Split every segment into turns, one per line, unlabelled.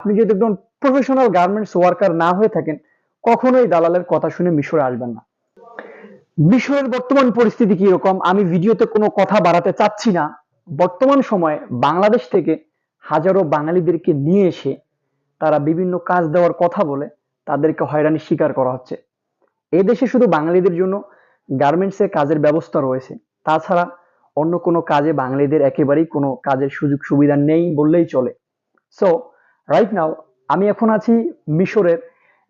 আপনি যদি একজন প্রফেশনাল গার্মেন্টস ওয়ার্কার না হয়ে থাকেন, কখনোই দালালের কথা শুনে মিশরে আসবেন না। মিশরের বর্তমান পরিস্থিতি কি রকম? আমি ভিডিওতে কোনো কথা বাড়াতে চাচ্ছি না। বর্তমান সময়ে বাংলাদেশ থেকে হাজারো বাঙালিদেরকে নিয়ে এসে তারা বিভিন্ন কাজ দেওয়ার কথা বলে তাদেরকে হয়রানির শিকার করা হচ্ছে। এই দেশে শুধু বাঙালিদের জন্য গার্মেন্টসের কাজের ব্যবস্থা রয়েছে। তাছাড়া অন্য কোনো কাজে বাঙালিদের একেবারেই কোনো কাজের সুযোগ সুবিধা নেই বললেই চলে। সো রাইট নাও আমি এখন আছি মিশরের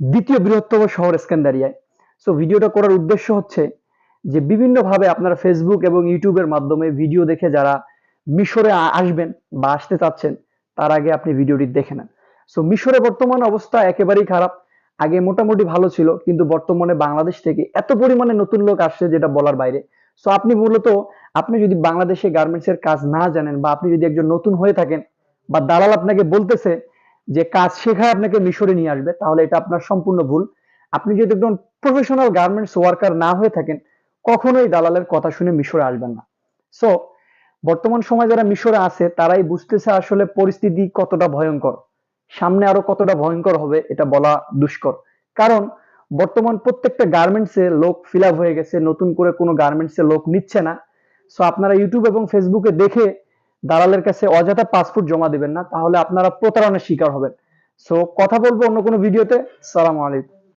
দ্বিতীয় বৃহত্তম শহর স্ক্যান্দারিয়ায় সো ভিডিওটা করার উদ্দেশ্য হচ্ছে যে বিভিন্নভাবে আপনারা ফেসবুক এবং ইউটিউবের মাধ্যমে ভিডিও দেখে যারা মিশরে আসবেন বা আসতে চাচ্ছেন, তার আগে আপনি ভিডিওটি দেখে নেন। সো মিশরে বর্তমান অবস্থা একেবারেই খারাপ। আগে মোটামুটি ভালো ছিল, কিন্তু বর্তমানে বাংলাদেশ থেকে এত পরিমাণে নতুন লোক আসছে যেটা বলার বাইরে। সো আপনি মূলত, আপনি যদি বাংলাদেশে গার্মেন্টস এর কাজ না জানেন বা আপনি যদি একজন নতুন হয়ে থাকেন বা দালাল আপনাকে বলতেছে যে কাজ শেখায় আপনাকে মিশরে নিয়ে আসবে, তাহলে এটা আপনার সম্পূর্ণ ভুল। আপনি যদি একজন প্রফেশনাল গার্মেন্টস ওয়ার্কার না হয়ে থাকেন, কখনোই দালালের কথা শুনে মিশরে আসবেন না। সো বর্তমান সময় যারা মিশরে আছে, তারাই বুঝতেছে আসলে পরিস্থিতি কতটা ভয়ঙ্কর। সামনে আরও কতটা ভয়ঙ্কর হবে, এটা বলা দুষ্কর। কারণ, বর্তমান প্রত্যেকটা গার্মেন্টসে লোক ফিল আপ হয়ে গেছে, নতুন করে কোনো গার্মেন্টসে লোক নিচ্ছে না। সো আপনারা ইউটিউব এবং ফেসবুকে দেখে দালালের কাছে অযথা পাসপোর্ট জমা দিবেন না, তাহলে আপনারা প্রতারণার শিকার হবেন। সো কথা বলব অন্য কোনো ভিডিওতে। সালাম আলাইকুম।